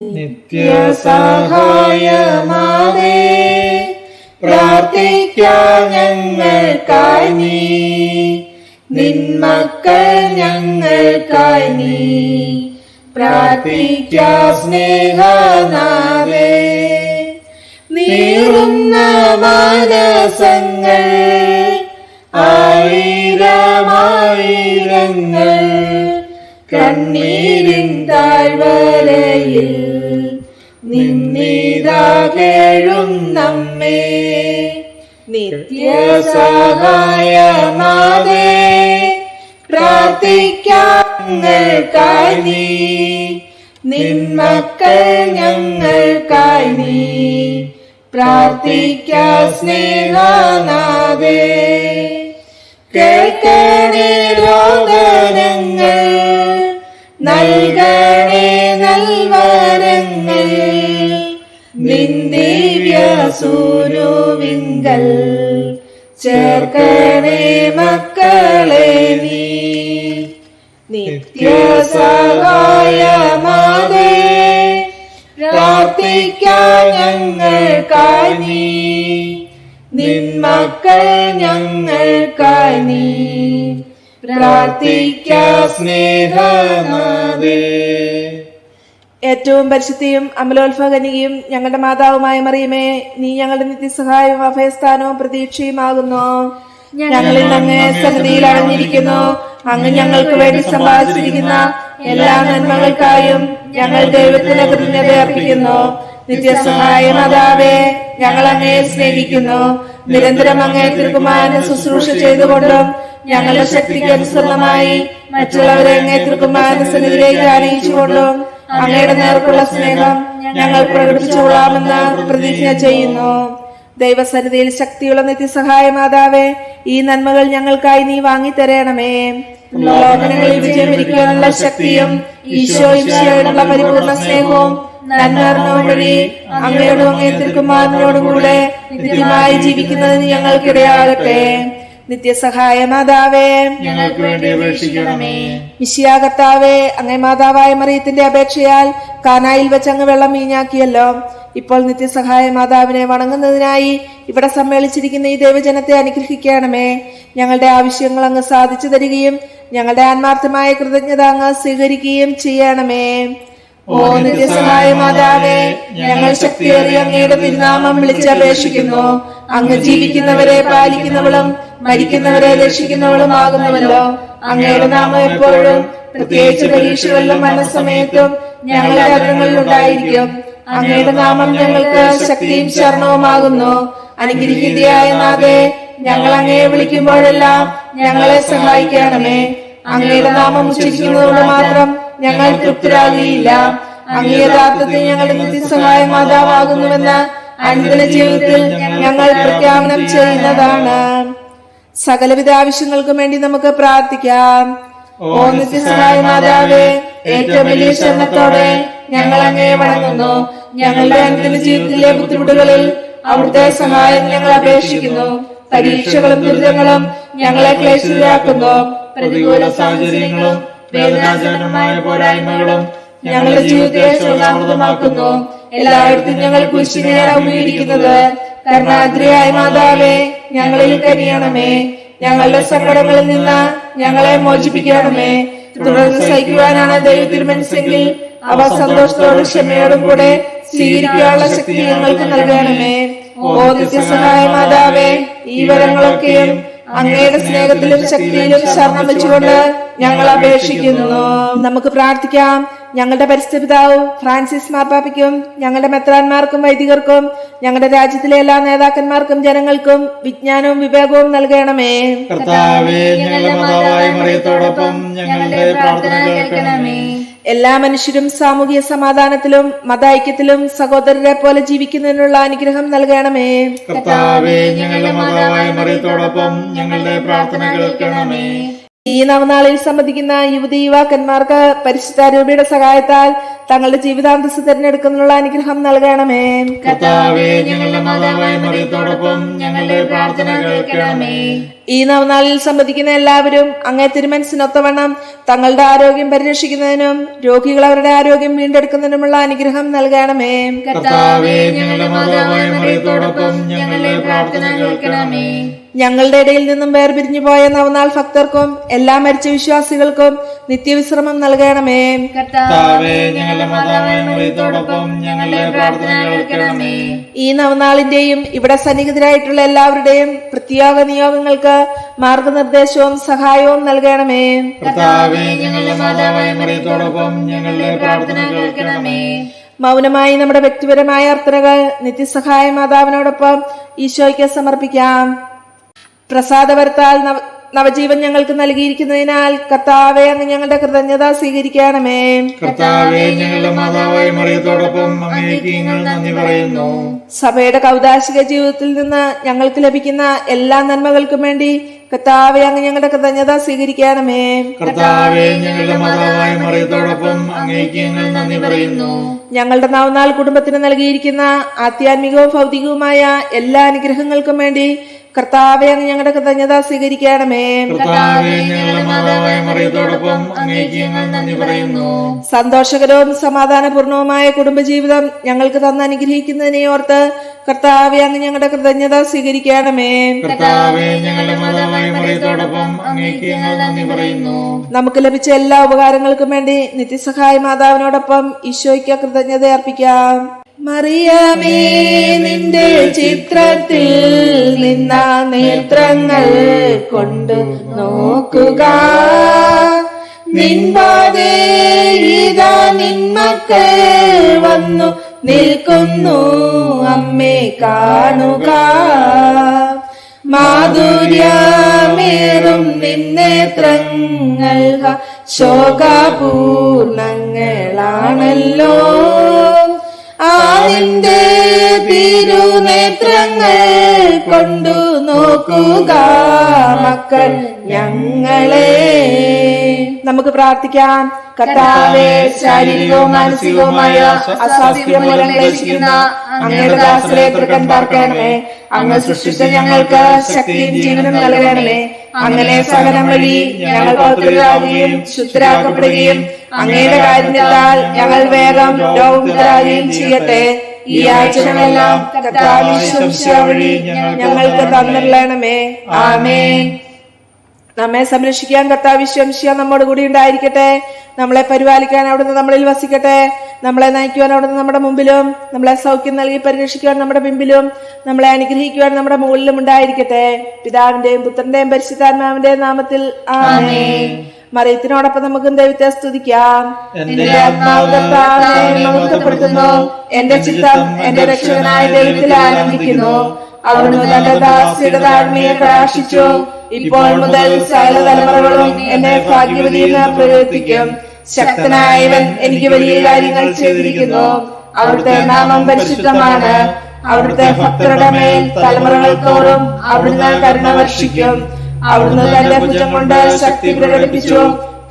നിത്യസഹായമാവേ പ്രാർത്ഥിക്കാം ഞങ്ങൾക്കായി നീ. നിന്മക്കൾ ഞങ്ങൾക്കായി നീ. പ്രാർത്ഥിക്കാ സ്നേഹനാവേ നീറുന്ന മാനസങ്ങൾ ആയിരമായിരങ്ങൾ കണ്ണീരിൻ താഴ്വരയിൽ നിന്നിതാകേഴും നമ്മേ. നിത്യസഹായമാവേ പ്രാർത്ഥിക്കാങ്ങൾക്കായി നിന്മക്കൾ ഞങ്ങൾക്കായി നീ പ്രാർത്ഥിക്ക സ്നേഹനാദേ കേൾക്കണേ രോദനങ്ങൾ നൽകണേ നൽവരങ്ങൾ നിന്ദിവ്യ സൂര്യോവിങ്കൽ ചേർക്കണേ മക്കളെ നീ. നിത്യസഹായമാതേ പ്രാർത്ഥിക്കാൻ ഞങ്ങൾക്കായി നീ നിൻ ഞങ്ങൾക്കായി നീ ഏറ്റവും പരിശുദ്ധിയും അമലോത്ഭകനികയും ഞങ്ങളുടെ മാതാവുമായ മറിയമേ നീ ഞങ്ങളുടെ നിത്യസഹായവും അഭയസ്ഥാനവും പ്രതീക്ഷയുമാകുന്നു. ഞങ്ങളിൽ അങ്ങ് സന്നിധിയിൽ അടഞ്ഞിരിക്കുന്നു. അങ്ങ് ഞങ്ങൾക്ക് വേണ്ടി സമ്പാദിച്ചിരിക്കുന്ന എല്ലാ നന്മകൾക്കായും ഞങ്ങൾ ദൈവത്തിന് കൃതജ്ഞത അർപ്പിക്കുന്നു. നിത്യസഹായ മാതാവേ ഞങ്ങൾ അങ്ങയെ സ്നേഹിക്കുന്നു. നിരന്തരം അങ്ങേ തിരുക്കുമാരന് ശുശ്രൂഷ ചെയ്തുകൊണ്ടും ഞങ്ങളുടെ ശക്തിക്ക് അനുസൃതമായി മറ്റുള്ളവരെ അങ്ങേ തിരുക്കുമാരന് സന്നിധിയിലേക്ക് അറിയിച്ചുകൊണ്ടും അങ്ങയുടെ നേർക്കുള്ള സ്നേഹം ഞങ്ങൾ പ്രകടിപ്പിച്ചുകൊള്ളാമെന്ന് പ്രതിജ്ഞ ചെയ്യുന്നു. ദൈവസന്നിധിയിൽ ശക്തിയുള്ള നിത്യസഹായ മാതാവേ ഈ നന്മകൾ ഞങ്ങൾക്കായി നീ വാങ്ങിത്തരണമേ. ലോകങ്ങളിൽ വിജയമിരിക്കാനുള്ള ശക്തിയും ഈശോയും പരിപൂർണ സ്നേഹവും നന്മർന്നവും വഴി അങ്ങയോടും അങ്ങേ തിരുക്കുമാരനോടും കൂടെ നിത്യമായി ജീവിക്കുന്നതിന് ഞങ്ങൾക്കിടയാകട്ടെ. നിത്യസഹായ മാതാവേ ഞങ്ങൾക്ക് വേണ്ടി അപേക്ഷിക്കണമേ. മിശിയാകർത്താവേ അങ്ങേ മാതാവായ മറിയത്തിന്റെ അപേക്ഷയാൽ കാനായിൽ വെച്ച് അങ്ങ് വെള്ളം വീഞ്ഞാക്കിയല്ലോ. ഇപ്പോൾ നിത്യസഹായ മാതാവിനെ വണങ്ങുന്നതിനായി ഇവിടെ സമ്മേളിച്ചിരിക്കുന്ന ഈ ദൈവജനത്തെ അനുഗ്രഹിക്കണമേ. ഞങ്ങളുടെ ആവശ്യങ്ങൾ അങ്ങ് സാധിച്ചു തരികയും ഞങ്ങളുടെ ആത്മാർത്ഥമായ കൃതജ്ഞത അങ്ങ് സ്വീകരിക്കുകയും ചെയ്യണമേ. ഓ നിത്യസഹായ മാതാവേ ഞങ്ങൾ ശക്തിയേറിയ അങ്ങയുടെ തിരുനാമം വിളിച്ചപേക്ഷിക്കുന്നു അങ്ങ് ജീവിക്കുന്നവരെ പാലിക്കുന്നവളും മരിക്കുന്നവരെ രക്ഷിക്കുന്നവളും ആകുന്നവല്ലോ അങ്ങയുടെ നാമം എപ്പോഴും പ്രത്യേകിച്ച് പരീക്ഷകളിലും മനസ്സമയത്തും ഞങ്ങളുടെ അകങ്ങളിൽ ഉണ്ടായിരിക്കും. അങ്ങയുടെ നാമം ഞങ്ങൾക്ക് ശക്തിയും ശരണവുമാകുന്നു. അനുഗ്രഹിതയായ നാഥേ ഞങ്ങൾ അങ്ങയെ വിളിക്കുമ്പോഴെല്ലാം ഞങ്ങളെ സഹായിക്കണമേ. അങ്ങയുടെ നാമം ഉച്ചരിക്കുന്നതുകൊണ്ട് മാത്രം ഞങ്ങൾ തൃപ്തരാകുകയില്ല അങ്ങേ യഥാർത്ഥത്തിൽ ഞങ്ങളുടെ നിത്യസഹായ മാതാവാകുന്നുവെന്ന് അനുദിന ജീവിതത്തിൽ ഞങ്ങൾ പ്രഖ്യാപനം ചെയ്യുന്നതാണ്. സകലവിധ ആവശ്യങ്ങൾക്കും വേണ്ടി നമുക്ക് പ്രാർത്ഥിക്കാം. ഓ നിത്യസഹായ മാതാവേ ഏറ്റവും വലിയ ശരണത്തോടെ ഞങ്ങൾ അങ്ങേ വണങ്ങുന്നു. ഞങ്ങളുടെ അനുദിന ജീവിതത്തിലെ ബുദ്ധിമുട്ടുകളിൽ അവിടുത്തെ സഹായം ഞങ്ങൾ അപേക്ഷിക്കുന്നു. പരീക്ഷകളും ദുരിതങ്ങളും ഞങ്ങളെ ക്ലേശിതരാക്കുന്നു. പ്രതികൂല സാഹചര്യങ്ങളും വേദനാജനകമായ പോരായ്മകളും ഞങ്ങളുടെ ജീവിതത്തെ ശോകാമൃതമാക്കുന്നു. എല്ലായിടത്തും ഞങ്ങൾ കുരിശിനെയാണ് ഉപയോഗിക്കുന്നത് കരുണാദ്രിയായ മാതാവേ ഞങ്ങളിൽ കനിയണമേ. ഞങ്ങളുടെ സങ്കടങ്ങളിൽ നിന്ന് ഞങ്ങളെ മോചിപ്പിക്കണമേ. തുടർന്ന് സഹിക്കുവാനാണ് ദൈവത്തിൽ മനസ്സെങ്കിൽ അവ സന്തോഷത്തോടും ക്ഷമയോടും കൂടെ സ്വീകരിക്കാനുള്ള ശക്തി ഞങ്ങൾക്ക് നൽകണമേ. ഓ നിത്യസഹായ മാതാവേ ഈ വരങ്ങളൊക്കെയും അങ്ങയുടെ സ്നേഹത്തിലും ശക്തിയിലും ശരണം വെച്ചുകൊണ്ട് ഞങ്ങൾ അപേക്ഷിക്കുന്നു. നമുക്ക് പ്രാർത്ഥിക്കാം. ഞങ്ങളുടെ പരിസ്ഥിതി പിതാവ് ഫ്രാൻസിസ് മാർപ്പാപ്പയ്ക്കും ഞങ്ങളുടെ മെത്രാന്മാർക്കും വൈദികർക്കും ഞങ്ങളുടെ രാജ്യത്തിലെ എല്ലാ നേതാക്കന്മാർക്കും ജനങ്ങൾക്കും വിജ്ഞാനവും വിവേകവും നൽകണമേ. കർത്താവേ ഞങ്ങളുടെ മാതാവായ മറിയത്തോടൊപ്പം ഞങ്ങളുടെ പ്രാർത്ഥന കേൾക്കണമേ. എല്ലാ മനുഷ്യരും സാമൂഹിക സമാധാനത്തിലും മതൈക്യത്തിലും സഹോദരരെ പോലെ ജീവിക്കുന്നതിനുള്ള അനുഗ്രഹം നൽകണമേ. കർത്താവേ ഞങ്ങളുടെ മാതാവായ മറിയത്തോടൊപ്പം ഞങ്ങളുടെ പ്രാർത്ഥന കേൾക്കണമേ. ഈ നവനാളിൽ സംബന്ധിക്കുന്ന യുവതി യുവാക്കന്മാർക്ക് പരിശുദ്ധാരൂപിയുടെ സഹായത്താൽ തങ്ങളുടെ ജീവിതാന്തസ് തിരഞ്ഞെടുക്കുന്നതിനുള്ള അനുഗ്രഹം നൽകണമേ. കർത്താവേ ഞങ്ങളുടെ മാതാവായ മറിയത്തോടൊപ്പം ഞങ്ങളുടെ പ്രാർത്ഥന കേൾക്കണമേ. ഈ നവനാളിൽ സംബന്ധിക്കുന്ന എല്ലാവരും അങ്ങേ തിരുമനസിനൊത്തവണ്ണം തങ്ങളുടെ ആരോഗ്യം പരിരക്ഷിക്കുന്നതിനും രോഗികൾ അവരുടെ ആരോഗ്യം വീണ്ടെടുക്കുന്നതിനുമുള്ള അനുഗ്രഹം നൽകണമേ. കർത്താവേ ഞങ്ങളുടെ മാതാവായ മറിയത്തോടൊപ്പം ഞങ്ങളുടെ പ്രാർത്ഥന കേൾക്കണമേ. ഞങ്ങളുടെ ഇടയിൽ നിന്നും വേർപിരിഞ്ഞു പോയ നവനാൾ ഭക്തർക്കും എല്ലാ മരിച്ച വിശ്വാസികൾക്കും നിത്യവിശ്രമം നൽകണമേ. ഈ നവനാളിന്റെയും ഇവിടെ സന്നിഹിതരായിട്ടുള്ള എല്ലാവരുടെയും പ്രത്യേക നിയോഗങ്ങൾക്ക് മാർഗനിർദ്ദേശവും സഹായവും നൽകണമേ. മൗനമായി നമ്മുടെ വ്യക്തിപരമായ അർത്ഥനകൾ നിത്യസഹായ മാതാവിനോടൊപ്പം ഈശോയ്ക്ക് സമർപ്പിക്കാം. പ്രസാദപരത്താൽ നവ നവജീവൻ ഞങ്ങൾക്ക് നൽകിയിരിക്കുന്നതിനാൽ കർത്താവെ അങ്ങ് ഞങ്ങളുടെ കൃതജ്ഞത സ്വീകരിക്കണമേ. കർത്താവേ ഞങ്ങളുടെ മാതാവായ മറിയത്തോടൊപ്പം നന്ദി പറയുന്നു. സഭയുടെ കൗതാശിക ജീവിതത്തിൽ നിന്ന് ഞങ്ങൾക്ക് ലഭിക്കുന്ന എല്ലാ നന്മകൾക്കും വേണ്ടി കർത്താവെ അങ്ങ് ഞങ്ങളുടെ കൃതജ്ഞത സ്വീകരിക്കണമേ. കർത്താവേ ഞങ്ങളുടെ മാതാവായ മറിയത്തോടൊപ്പം നന്ദി പറയുന്നു. ഞങ്ങളുടെ നവനാൾ കുടുംബത്തിന് നൽകിയിരിക്കുന്ന ആധ്യാത്മികവും ഭൗതികവുമായ എല്ലാ അനുഗ്രഹങ്ങൾക്കും വേണ്ടി കർത്താവെ അങ്ങ് ഞങ്ങളുടെ കൃതജ്ഞത സ്വീകരിക്കണമേ. സന്തോഷകരവും സമാധാനപൂർണവുമായ കുടുംബജീവിതം ഞങ്ങൾക്ക് തന്ന് അനുഗ്രഹിക്കുന്നതിനെ ഓർത്ത് കർത്താവെ അങ്ങ് ഞങ്ങളുടെ കൃതജ്ഞത സ്വീകരിക്കണമേ. നമുക്ക് ലഭിച്ച എല്ലാ ഉപകാരങ്ങൾക്കും വേണ്ടി നിത്യസഹായ മാതാവിനോടൊപ്പം ഈശോയ്ക്ക് കൃതജ്ഞത അർപ്പിക്കാം. മറിയാമേ നിന്റെ ചിത്രത്തിൽ നിന്ന നേത്രങ്ങൾ കൊണ്ട് നോക്കുക. നിൻപാതേ നിന്മക്കൾ വന്നു നിൽക്കുന്നു. അമ്മേ കാണുക. മാധുര്യമേറും നിന്നേത്രങ്ങൾ ശോകാപൂർണങ്ങളാണല്ലോ. ആദിന്റെ തിരുനേത്രങ്ങൾ കൊണ്ടു നോക്കുക മക്കൾ ഞങ്ങളെ. നമുക്ക് പ്രാർത്ഥിക്കാം. കർത്താവെ ശാരീരികവും മാനസികവുമായ അസ്വാസ്ഥ്യം മൂലം ക്ലേശിക്കുന്ന അങ്ങയുടെ ദാസരെ തൃക്കൻ പാർക്കണമേ. അങ്ങ് സൃഷ്ടിച്ച ഞങ്ങൾക്ക് ശക്തിയും ജീവനും നൽകണമേ. അങ്ങനെ സഹനം വഴി ഞങ്ങൾ പൗത്രരാകുകയും ശുദ്ധരാക്കപ്പെടുകയും അങ്ങയുടെ കാര്യത്താൽ ഞങ്ങൾ വേഗം രോഗം ചെയ്യട്ടെ. ഈ ആഴ്ചകളെല്ലാം വഴി ഞങ്ങൾക്ക് തന്നിരണമേ ആമേൻ. നമ്മെ സംരക്ഷിക്കാൻ കർത്താവിശ്വംശ നമ്മോട് കൂടി ഉണ്ടായിരിക്കട്ടെ. നമ്മളെ പരിപാലിക്കാൻ അവിടുന്ന് നമ്മളിൽ വസിക്കട്ടെ. നമ്മളെ നയിക്കുവാൻ അവിടുന്ന് നമ്മുടെ മുമ്പിലും നമ്മളെ സൗഖ്യം നൽകി പരിരക്ഷിക്കുവാൻ നമ്മുടെ പിമ്പിലും നമ്മളെ അനുഗ്രഹിക്കുവാൻ നമ്മുടെ മുകളിലും ഉണ്ടായിരിക്കട്ടെ. പിതാവിന്റെയും പുത്രന്റെയും പരിശുദ്ധാത്മാവിന്റെയും നാമത്തിൽ ആമേൻ. മറിയത്തിനോടൊപ്പം നമുക്ക് ദൈവത്തെ സ്തുതിക്കാം എന്റെ ചിത്രം എന്റെ ചിത്തം എന്റെ രക്ഷകനായ ദൈവത്തിൽ ആരംഭിക്കുന്നു. അവിടുന്ന് തന്റെ ദാസിയുടെ താഴ്മയെ കടാക്ഷിച്ചു ഇപ്പോൾ മുതൽ സകല തലമുറകളും എന്നെ ഭാഗ്യവതി എന്ന് പ്രകീർത്തിക്കും ശക്തനായവൻ എനിക്ക് വലിയ കാര്യങ്ങൾ ചെയ്തിരിക്കുന്നു. അവിടുത്തെ നാമം പരിശുദ്ധമാണ്. അവിടുത്തെ ഭക്തരുടെ മേൽ തലമുറകൾ തോറും അവിടുന്ന് കരുണ വർഷിക്കും. അവിടുന്ന് തന്റെ ഭുജം കൊണ്ട് ശക്തി പ്രകടിപ്പിച്ചു.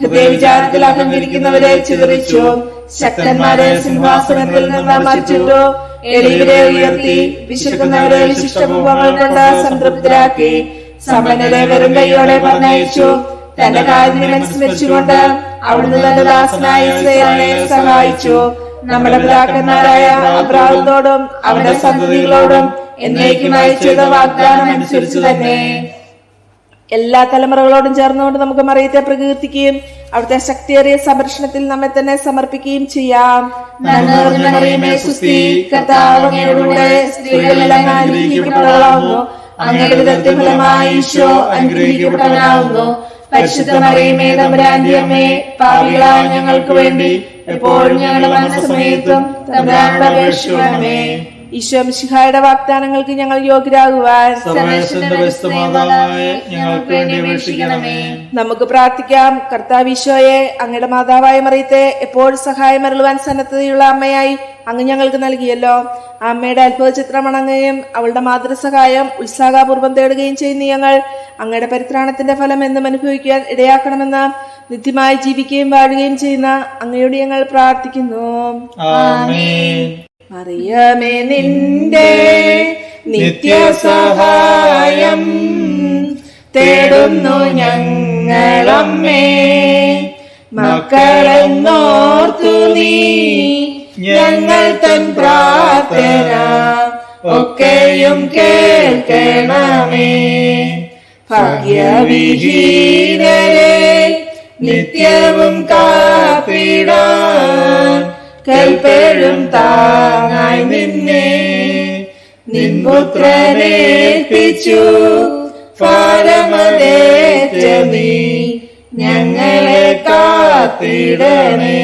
ഹൃദയവിചാരത്തിൽ അഹങ്കരിക്കുന്നവരെ ചിതറിച്ചു. ശക്തന്മാരെ സിംഹാസനത്തിൽ നിന്ന് മറിച്ചിട്ടു. എളിയവരെ ഉയർത്തി. വിശക്കുന്നവരെ വിശിഷ്ടഭൂപങ്ങൾ കൊണ്ട് സംതൃപ്തരാക്കി. സമ്പന്നരെ വെറും കൈയോടെ പറഞ്ഞയച്ചു. തന്റെ കാര്യം സ്മരിച്ചുകൊണ്ട് അവിടുന്ന് തന്റെ ദാസനായ ഇസ്രായേലിനെ സഹായിച്ചു. നമ്മുടെ പിതാക്കന്മാരായ അബ്രാഹത്തോടും അവരുടെ സന്തതികളോടും എന്നേക്കുമായി ചെയ്ത വാഗ്ദാനം അനുസരിച്ചു തന്നെ. എല്ലാ തലമുറകളോടും ചേർന്നുകൊണ്ട് നമുക്ക് മറിയത്തെ പ്രകീർത്തിക്കുകയും അവിടുത്തെ ശക്തിയേറിയ സംരക്ഷണത്തിൽ നമ്മെ തന്നെ സമർപ്പിക്കുകയും ചെയ്യാം. ഞങ്ങൾക്ക് വേണ്ടി എപ്പോഴും ഞങ്ങളുടെ മനസ്സമയത്തും അപേക്ഷിക്കണമേ. ഈശോ മിശിഹായുടെ വാഗ്ദാനങ്ങൾക്ക് ഞങ്ങൾ യോഗ്യരാകുവാൻ സർവേശ്വരന്റെ ബസ്തമാതാവായ ഞങ്ങൾക്ക് വേണ്ടി അപേക്ഷിക്കണമേ. നമുക്ക് പ്രാർത്ഥിക്കാം. കർത്താവ് ഈശോയെ അങ്ങയുടെ മാതാവായ മറിയത്തെ എപ്പോഴും സഹായം അരുളുവാൻ സന്നദ്ധതയുള്ള അമ്മയായി അങ്ങ് ഞങ്ങൾക്ക് നൽകിയല്ലോ. അമ്മയുടെ അത്ഭുത ചിത്രം അണങ്ങുകയും അവളുടെ മാതൃസഹായം ഉത്സാഹപൂർവം തേടുകയും ചെയ്യുന്ന ഞങ്ങൾ അങ്ങയുടെ പരിത്രാണത്തിന്റെ ഫലം എന്നും അനുഭവിക്കാൻ ഇടയാക്കണമെന്ന് നിത്യമായി ജീവിക്കുകയും വാഴുകയും ചെയ്യുന്ന അങ്ങയോട് ഞങ്ങൾ പ്രാർത്ഥിക്കുന്നു. മറിയമേ നിന്റെ നിത്യസഹായം തേടുന്നു ഞങ്ങളമ്മേ. മക്കളെന്നോർത്തു നീ ഞങ്ങൾ തൻ പ്രാർത്ഥന ഒക്കെയും കേൾക്കണമേ. ഭാഗ്യവിഹീനരെ നിത്യവും കാത്തിടാൻ കൽപ്പഴും താങ്ങായി നിന്നെ. നിൻപുത്രനേൽപ്പിച്ചു ഫലമതേറ്റ നീ ഞങ്ങളെ കാത്തിടണേ.